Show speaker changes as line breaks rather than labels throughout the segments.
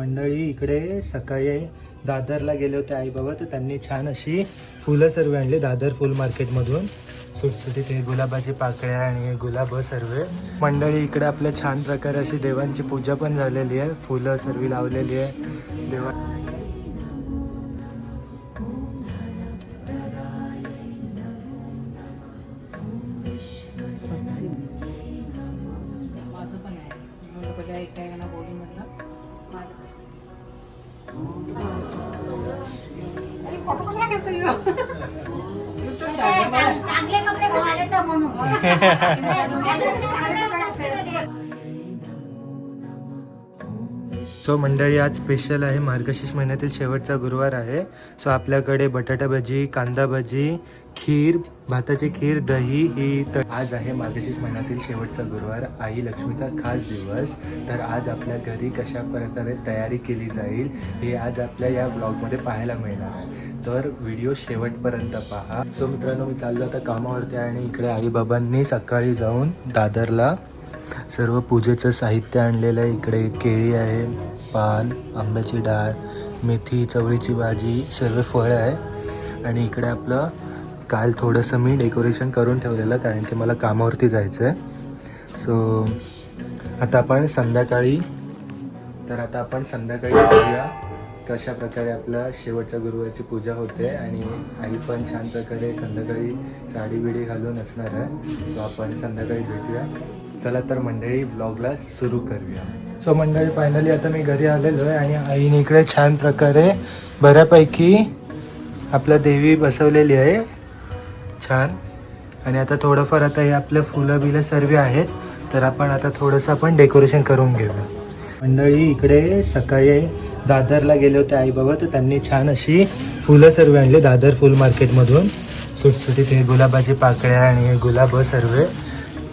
मंडळी इकडे सकाळी दादरला गेले होते आई बाबा तर त्यांनी छान अशी फुलं सर्व आणली दादर फुल मार्केटमधून. सुटसुटीत हे गुलाबाची पाकळ्या आणि हे गुलाब सर्व. मंडळी इकडे आपल्या छान प्रकारे अशी देवांची पूजा पण झालेली आहे. फुलं सर्व लावलेली आहे. देवा
एक काय बोलून म्हटलं.
चांगले कपडे घालायला तर म्हणून.
सो मंडळी आज स्पेशल आहे मार्गशीर्ष महिन्यातील शेवटचा गुरुवार आहे. सो आपल्याकडे बटाटा भजी कांदा भजी खीर भाताची खीर दही ही तर आज आहे मार्गशीर्ष महिन्यातील शेवटचा गुरुवार आई लक्ष्मीचा खास दिवस. तर आज आपल्या घरी कशा प्रकारे तयारी केली जाईल हे आज आपल्या या ब्लॉगमध्ये पाहायला मिळणार आहे. तर व्हिडिओ शेवटपर्यंत पहा. सो मित्रांनो मी चाललो आता कामावरती आणि इकडे आईबाबांनी सकाळी जाऊन दादरला सर्व पूजेचं साहित्य आणलेलं आहे. इकडे केळी आहे पान आंब्याची डाळ मेथी चवळीची भाजी सर्व फळं आहे. आणि इकडे आपलं काल थोडंसं मी डेकोरेशन करून ठेवलेलं कारण की मला कामावरती जायचं आहे सो आता आपण संध्याकाळी तर आता आपण संध्याकाळी बघूया कशा प्रकारे आपल्या शेवटच्या गुरुवारची पूजा होते आणि आई पण छान प्रकारे संध्याकाळी साडी बिडी घालून असणार आहे. सो आपण संध्याकाळी भेटूया. चला तर मंडळी ब्लॉगला सुरू करूया. सो मंडळी फायनली आता मी घरी आलेलो आहे आणि आईने इकडे छान प्रकारे बऱ्यापैकी आपलं देवी बसवलेली आहे. छान. आणि आता थोडंफार आता हे आपलं फुलं बिलं सर्व आहेत तर आपण आता थोडंसं आपण डेकोरेशन करून घेऊया. मंडळी इकडे सकाळी दादरला गेले होते आई बाबा तर त्यांनी छान अशी फुलं सर्व आणली दादर फुल मार्केटमधून. सुटसुटीत हे गुलाबाची पाकळ्या आणि हे गुलाब सर्व.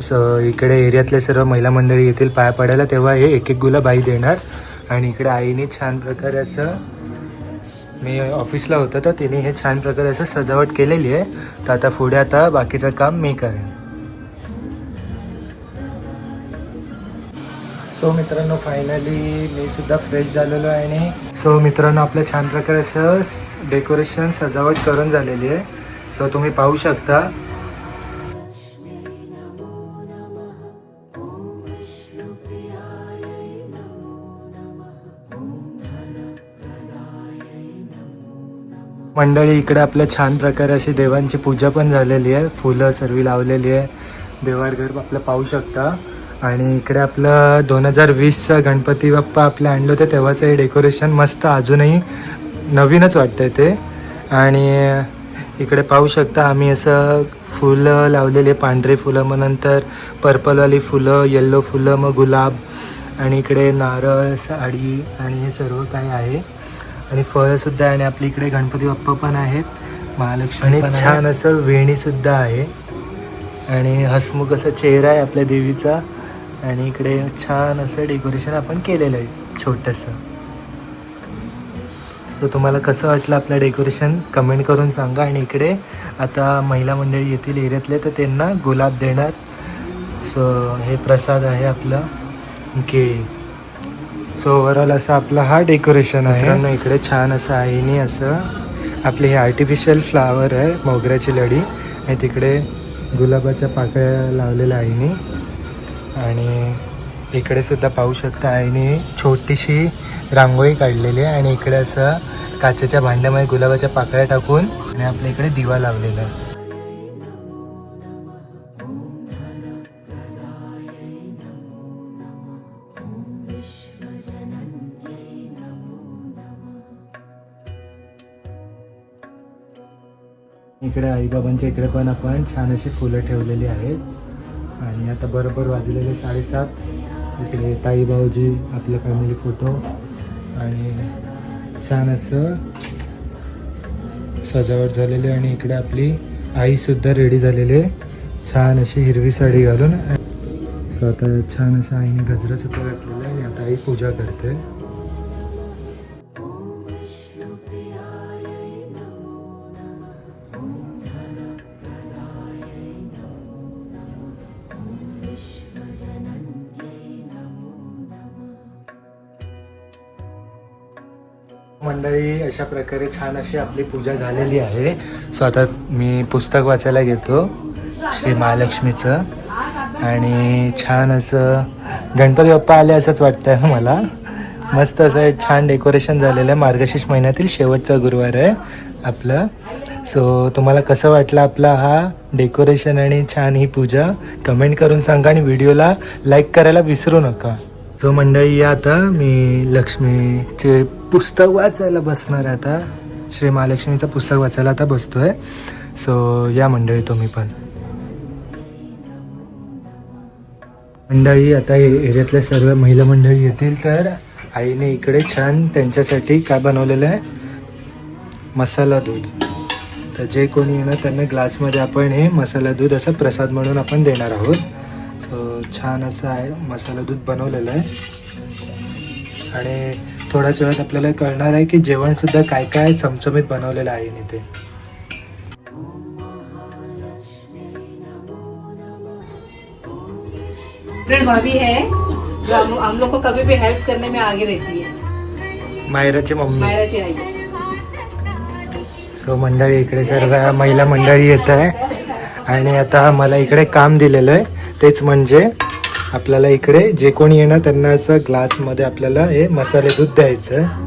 स इकडे एरियातले सर्व महिला मंडळी येतील पाया पडायला तेव्हा हे एक एक गुलाब आई देणार. आणि इकडे आईने छान प्रकारे असं मी ऑफिसला होतं तर तिने हे छान प्रकारे असं सजावट केलेली आहे. तर आता पुढे आता बाकीचं काम मी करेन. सो मित्रांनो फायनली मी सुद्धा फ्रेश झालेलो आहे आणि सो मित्रांनो आपलं छान प्रकारे असं डेकोरेशन सजावट करून झालेली आहे. सो तुम्ही पाहू शकता मंडळी इकडे आपल्या छान प्रकारे अशी देवांची पूजा पण झालेली आहे. फुलं सर्व लावलेली आहे. देवारघर आपलं पाहू शकता. आणि इकडे आपलं दोन हजार वीसचा गणपती बाप्पा आपलं आणलं होतं तेव्हाचं हे डेकोरेशन मस्त अजूनही नवीनच वाटतंय ते. आणि इकडे पाहू शकता आम्ही असं फुलं लावलेली आहे पांढरे फुलं मग नंतर पर्पलवाली फुलं येल्लो फुलं मग गुलाब आणि इकडे नारळ साडी आणि हे सर्व काही आहे. आणि फळंसुद्धा आहे आणि आपल्या इकडे गणपती बाप्पा पण आहेत. महालक्ष्मी आणि छान असं वेणीसुद्धा आहे. आणि हसमुख असा चेहरा आहे आपल्या देवीचा. आणि इकडे छान असं डेकोरेशन आपण केलेलं आहे छोटंसं. सो तुम्हाला कसं वाटलं आपलं डेकोरेशन? कमेंट करून सांगा. आणि इकडे आता महिला मंडळी येतील एरियातले तर त्यांना गुलाब देणार. सो हे प्रसाद आहे आपला केळी. सो ओव्हरऑल असं आपला हा डेकोरेशन आहे. मित्रांनो इकडे छान असं आईनी असं आपली हे आर्टिफिशियल फ्लावर आहे मोगऱ्याची लढी. आणि तिकडे गुलाबाच्या पाकळ्या लावलेल्या आईनी. आणि इकडे सुद्धा पाहू शकता आईने छोटीशी रांगोळी काढलेली आहे. आणि इकडे असं काचेच्या भांड्यामध्ये गुलाबाच्या पाकळ्या टाकून आणि आपल्या इकडे दिवा लावलेला आहे. इकडे आईबाबांच्या इकडे पण आपण छान अशी फुलं ठेवलेली आहेत. आणि आता बरोबर वाजलेले साडेसात. इकडे ताई भाऊजी आपल्या फॅमिली फोटो आणि छान असं सजावट झालेली आणि इकडे आपली आईसुद्धा रेडी झालेली. आहे छान अशी हिरवी साडी घालून. सो आता छान असं आईने गजरासुद्धा घातलेला आहे आणि आता आई पूजा करते. मंडळी अशा प्रकारे छान अशी आपली पूजा झालेली आहे. सो आता मी पुस्तक वाचायला घेतो श्री महालक्ष्मीचं. आणि छान असं गणपती बाप्पा आले असंच वाटतंय हो मला. मस्त असं एक छान डेकोरेशन झालेलं आहे. मार्गशीर्ष महिन्यातील शेवटचा गुरुवार आहे आपलं. सो तुम्हाला कसं वाटलं आपला हा डेकोरेशन आणि छान ही पूजा? कमेंट करून सांगा आणि व्हिडिओला लाईक करायला विसरू नका. सो मंडळी या आता मी लक्ष्मीचे पुस्तक वाचायला बसणार आहे आता. श्री महालक्ष्मीचं पुस्तक वाचायला आता बसतोय. सो या मंडळी तुम्ही पण. मंडळी आता ए- एरियातल्या सर्व महिला मंडळी येतील तर आईने इकडे छान त्यांच्यासाठी काय बनवलेलं आहे? मसाला दूध. तर जे कोणी येणार त्यांना ग्लासमध्ये आपण हे मसाला दूध असं प्रसाद म्हणून आपण देणार आहोत. सो छान असं आहे मसाला दूध बनवलेलं आहे. आणि थोड्याच वेळात आपल्याला कळणार आहे की जेवणसुद्धा काय काय चमचमीत बनवलेलं आहे
फ्रेंड भाभी है जो हम, हम लोग को कभी भी हेल्प करने में आगे रहती है।
मायराची मम्मी.
मायराची आई।
सो मंडळी इकडे सर्व महिला मंडळी येत आहे. आणि आता मला इकडे काम दिलेलं आहे. तेच म्हणजे आपल्याला इकडे जे कोणी येणार त्यांना असं ग्लासमध्ये आपल्याला हे मसाले दूध द्यायचं. आहे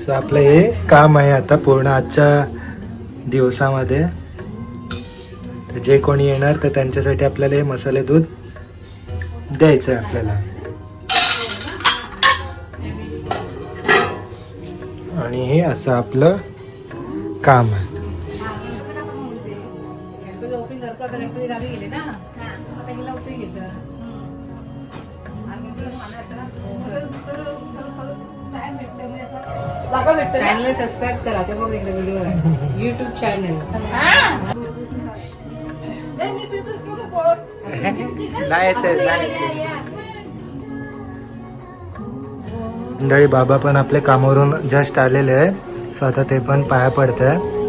सो आपलं हे काम आहे आता पूर्ण आजच्या दिवसामध्ये. तर जे कोणी येणार तर त्यांच्यासाठी आपल्याला हे मसाले दूध द्यायचं आहे आपल्याला. आणि हे असं आपलं काम आहे.
आता गणपती गावी गेले ना? आता हिला ओपनिंग घेतं चॅनल सबस्क्राईब करा. ते बघ इकडे व्हिडिओ आहे युट्यूब चॅनल
नाही मंडळी बाबा पण आपले कामावरून जस्ट आलेले आहे सो आता ते पण पाया पडत आहे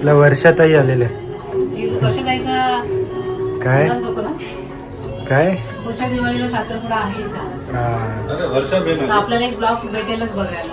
आपल्या वर्षातही आलेले आहे.
वर्षाताईचा
काय? काय?
पुढच्या दिवाळीला साखरपुडा आहे.
हा.
आपल्याला एक ब्लॉग भेटेलच बघायला.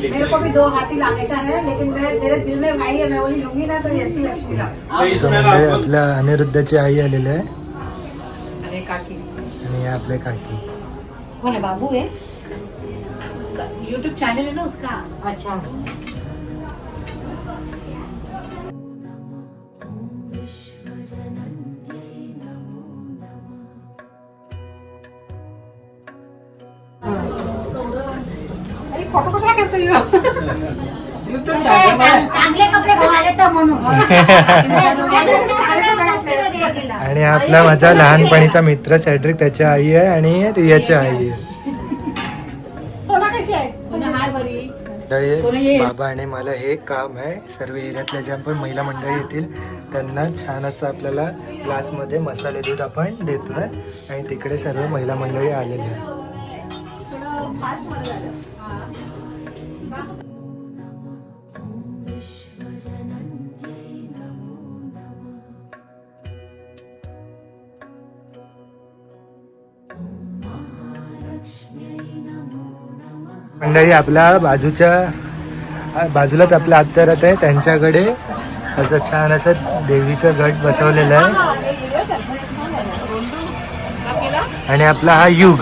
मेरे को भी दो हाथी लाने का है लेकिन मैं मेरे दिल में भाई है मैं वही लूँगी ना तो ऐसी लक्ष्मी ला।
सो मंडळी आपल्या अनिरुद्धची आई आलेली आहे
अरे काकी।
आणि हे आपले काकी।
कोण है बाबू है? यूट्यूब चैनल है ना उसका। अच्छा।
फोटो चांगले कपडे तर म्हणून.
आणि आपला माझा लहानपणीचा मित्र सॅड्रिक त्याची आई आहे आणि रियाची आई आहे.
सोना कशी आहे?
हाय बरी.
मंडळी,
कोणी येईल?
बाबा आणि मला हे काम आहे. सर्व एरियातल्या ज्या पण महिला मंडळी येतील त्यांना छान असं आपल्याला ग्लासमध्ये मसाले दूध आपण देतोय. आणि तिकडे सर्व महिला मंडळी आलेली आहे मंडळी आपल्या बाजूच्या बाजूलाच आपल्या आत्यारथ आहे त्यांच्याकडे असं छान असं देवीचं गट बसवलेलं आहे आणि आपला हा युग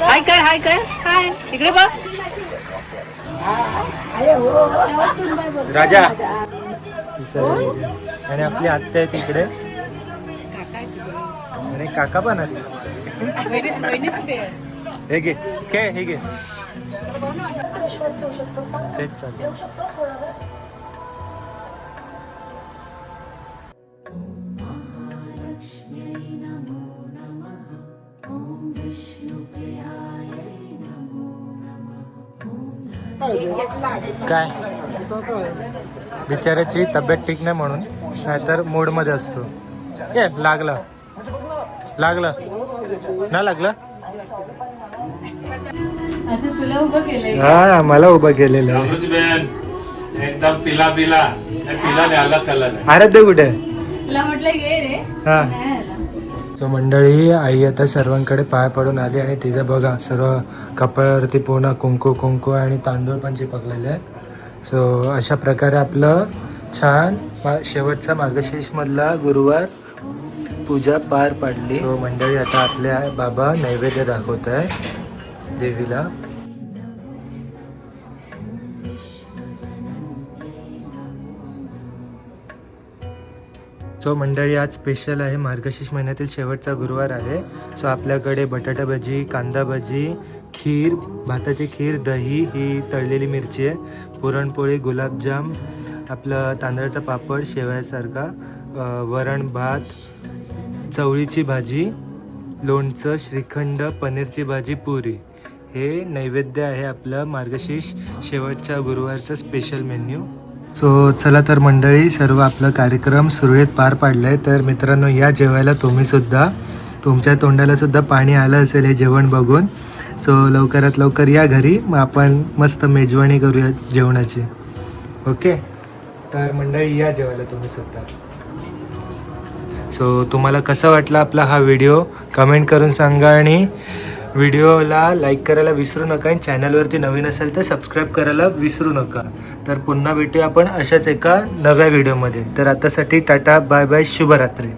हाय कर हाय कर. हाय. इकडे बघ.
राजा. आणि आपली आत्या आहे तिकडे. आणि काका पण आहे? हे घे. घे हे घे. तेच चालेल काय? बिचाऱ्याची तब्येत ठीक नाही म्हणून नाहीतर मूडमध्ये असतो. ए लागलं. लागलं. ना लागलं?
अच्छा तुला उभं केलंय
हा मला उभं केलेलं
एकदम पिला पिला. पिला द्यायला कलर. आहे
आराध्य कुठे?
तुला म्हटलं ये रे.
हा. तो मंडळी आई आता सर्वांकडे पाय पडून आली आणि तिचं बघा सर्व कपाळावरती पूर्ण कुंकू कुंकू आणि तांदूळ पण चिपकलेले आहेत. सो अशा प्रकारे आपलं छान मा- शेवटचा मार्गशीर्षमधला गुरुवार पूजा पार पाडली. सो मंडळी आता आपल्या बाबा नैवेद्य दाखवत आहे देवीला. सो मंडळी आज स्पेशल आहे मार्गशीर्ष महिन्यातील शेवटचा गुरुवार आहे. सो आपल्याकडे बटाटा भजी कांदा भजी खीर भाताची खीर दही ही तळलेली मिरची आहे पुरणपोळी गुलाबजाम आपलं तांदळाचा पापड शेवयासारखा वरण भात चवळीची भाजी लोणचं श्रीखंड पनीरची भाजी पुरी. हे नैवेद्य आहे आपलं मार्गशीर्ष शेवटच्या गुरुवारचं स्पेशल मेन्यू सो चला तर मंडळी सर्व आपलं कार्यक्रम सुरळीत पार पाडलाय. तर मित्रांनो या जेवायला तुम्हीसुद्धा तुमच्या तोंडालासुद्धा पाणी आलं असेल हे जेवण बघून. सो लवकरात लवकर या घरी मग आपण मस्त मेजवानी करूया जेवणाची. ओके? तर मंडळी या जेवायला तुम्हीसुद्धा सो तुम्हाला कसा वाटला आपला हा व्हिडिओ? कमेंट करून सांगा आणि व्हिडिओला लाईक करायला विसरू नका आणि चॅनलवरती नवीन असेल तर सबस्क्राईब करायला विसरू नका. तर पुन्हा भेटूया आपण अशाच एका नव्या व्हिडिओमध्ये. तर आतासाठी टाटा बाय बाय शुभरात्री.